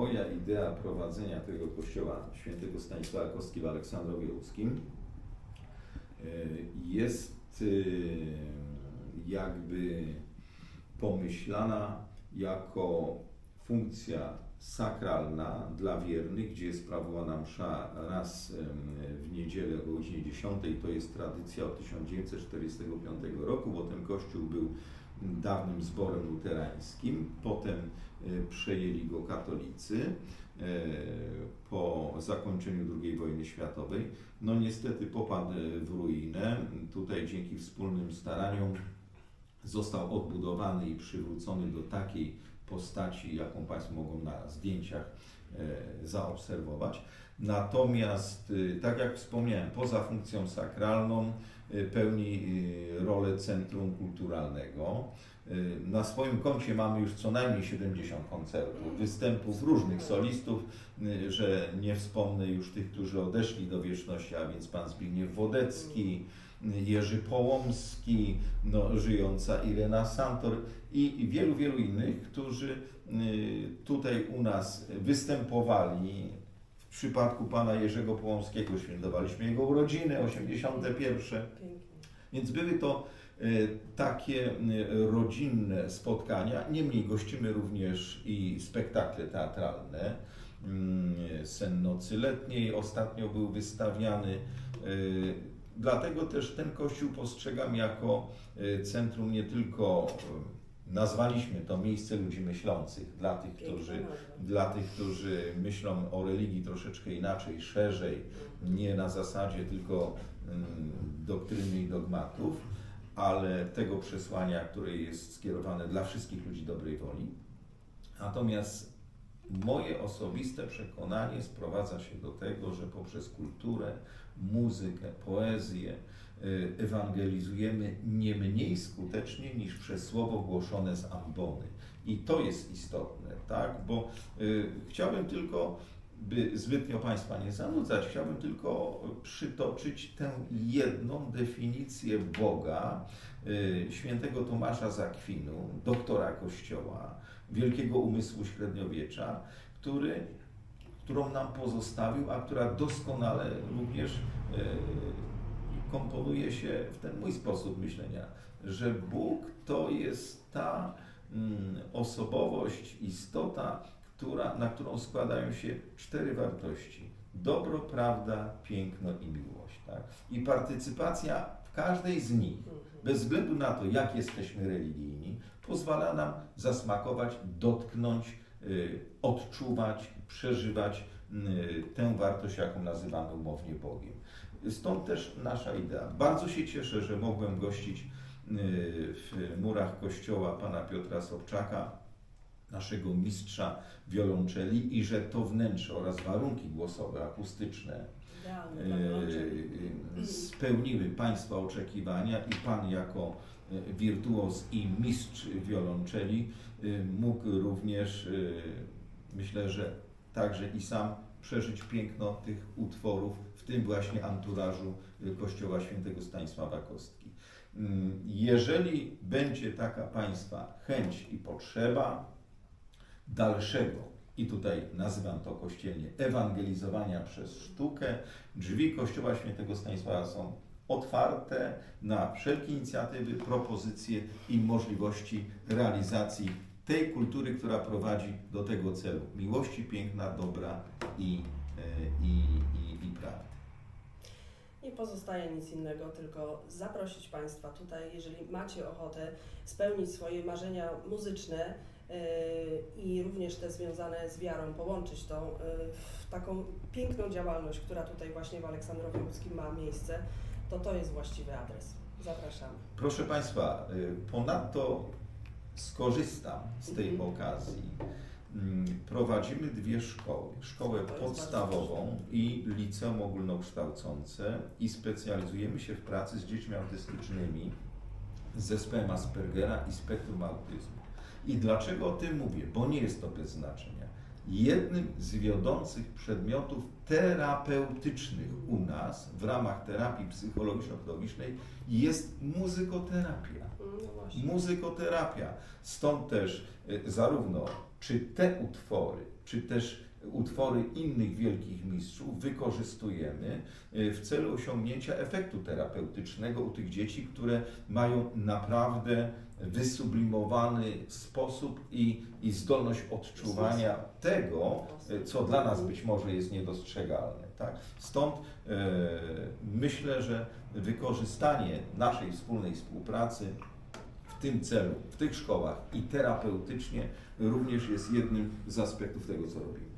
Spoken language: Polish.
moja idea prowadzenia tego kościoła świętego Stanisława Kostki w Aleksandrowie Łódzkim e, jest e, jakby pomyślana jako funkcja sakralna dla wiernych, gdzie jest sprawowana msza raz em, w niedzielę o godzinie 10. To jest tradycja od 1945 roku, bo ten kościół był dawnym zborem luterańskim. Potem e, przejęli go katolicy e, po zakończeniu II wojny światowej. No niestety popadł w ruinę. Tutaj dzięki wspólnym staraniom został odbudowany i przywrócony do takiej postaci, jaką Państwo mogą na zdjęciach e, zaobserwować. Natomiast, tak jak wspomniałem, poza funkcją sakralną pełni y, rolę centrum kulturalnego. Y, Na swoim koncie mamy już co najmniej 70 koncertów, występów różnych solistów, y, że nie wspomnę już tych, którzy odeszli do wieczności, a więc pan Zbigniew Wodecki, y, Jerzy Połomski, no, żyjąca Irena Santor i wielu, wielu innych, którzy y, tutaj u nas występowali. W przypadku pana Jerzego Połomskiego świętowaliśmy jego urodziny 81. Pięknie. Więc były to e, takie e, rodzinne spotkania. Niemniej gościmy również i spektakle teatralne. Mm, Sen nocy letniej ostatnio był wystawiany. E, Dlatego też ten kościół postrzegam jako centrum nie tylko, nazwaliśmy to miejsce ludzi myślących, dla tych, którzy dla tych, którzy myślą o religii troszeczkę inaczej, szerzej, nie na zasadzie tylko mm, doktryny i dogmatów, ale tego przesłania, które jest skierowane dla wszystkich ludzi dobrej woli. Natomiast moje osobiste przekonanie sprowadza się do tego, że poprzez kulturę, muzykę, poezję y, ewangelizujemy nie mniej skutecznie niż przez słowo głoszone z ambony. I to jest istotne, tak? Bo y, chciałbym tylko, by zbytnio Państwa nie zanudzać, chciałbym tylko przytoczyć tę jedną definicję Boga y, świętego Tomasza z Akwinu, doktora Kościoła, wielkiego umysłu średniowiecza, który, którą nam pozostawił, a która doskonale również y, komponuje się w ten mój sposób myślenia, że Bóg to jest ta mm, osobowość, istota, która, na którą składają się cztery wartości: dobro, prawda, piękno i miłość. Tak? I partycypacja w każdej z nich, Mhm. bez względu na to, jak jesteśmy religijni, pozwala nam zasmakować, dotknąć, odczuwać, przeżywać y, tę wartość, jaką nazywamy umownie Bogiem. Stąd też nasza idea. Bardzo się cieszę, że mogłem gościć y, w murach kościoła pana Piotra Sobczaka, naszego mistrza wiolonczeli i że to wnętrze oraz warunki głosowe, akustyczne Idealne dla wiolonczeli. e, spełniły Państwa oczekiwania i Pan jako e, wirtuoz i mistrz wiolonczeli e, mógł również, e, myślę, że także i sam przeżyć piękno tych utworów w tym właśnie anturażu e, Kościoła Świętego Stanisława Kostki. Mm, Jeżeli będzie taka Państwa chęć i potrzeba dalszego, i tutaj nazywam to kościelnie, ewangelizowania przez sztukę, drzwi Kościoła Świętego Stanisława są otwarte na wszelkie inicjatywy, propozycje i możliwości realizacji tej kultury, która prowadzi do tego celu miłości, piękna, dobra i, e, i, i, i prawdy. Nie pozostaje nic innego, tylko zaprosić Państwa tutaj, jeżeli macie ochotę spełnić swoje marzenia muzyczne yy, i również te związane z wiarą, połączyć to yy, w taką piękną działalność, która tutaj właśnie w Aleksandrowie Łódzkim ma miejsce, to to jest właściwy adres. Zapraszamy. Proszę Państwa, y, ponadto skorzystam z tej Mhm. okazji. Mm, Prowadzimy dwie szkoły. Szkołę podstawową i liceum ogólnokształcące i specjalizujemy się w pracy z dziećmi autystycznymi z zespołem Aspergera i spektrum autyzmu. I dlaczego o tym mówię? Bo nie jest to bez znaczenia. Jednym z wiodących przedmiotów terapeutycznych u nas w ramach terapii psychologiczno-pedagogicznej jest muzykoterapia. No właśnie. Muzykoterapia. Stąd też y, zarówno czy te utwory czy też utwory innych wielkich mistrzów wykorzystujemy y, w celu osiągnięcia efektu terapeutycznego u tych dzieci, które mają naprawdę wysublimowany sposób i, i zdolność odczuwania tego, y, co dla nas być może jest niedostrzegalne. Tak? Stąd e, myślę, że wykorzystanie naszej wspólnej współpracy tym celu, w tych szkołach i terapeutycznie również jest jednym z aspektów tego, co robimy.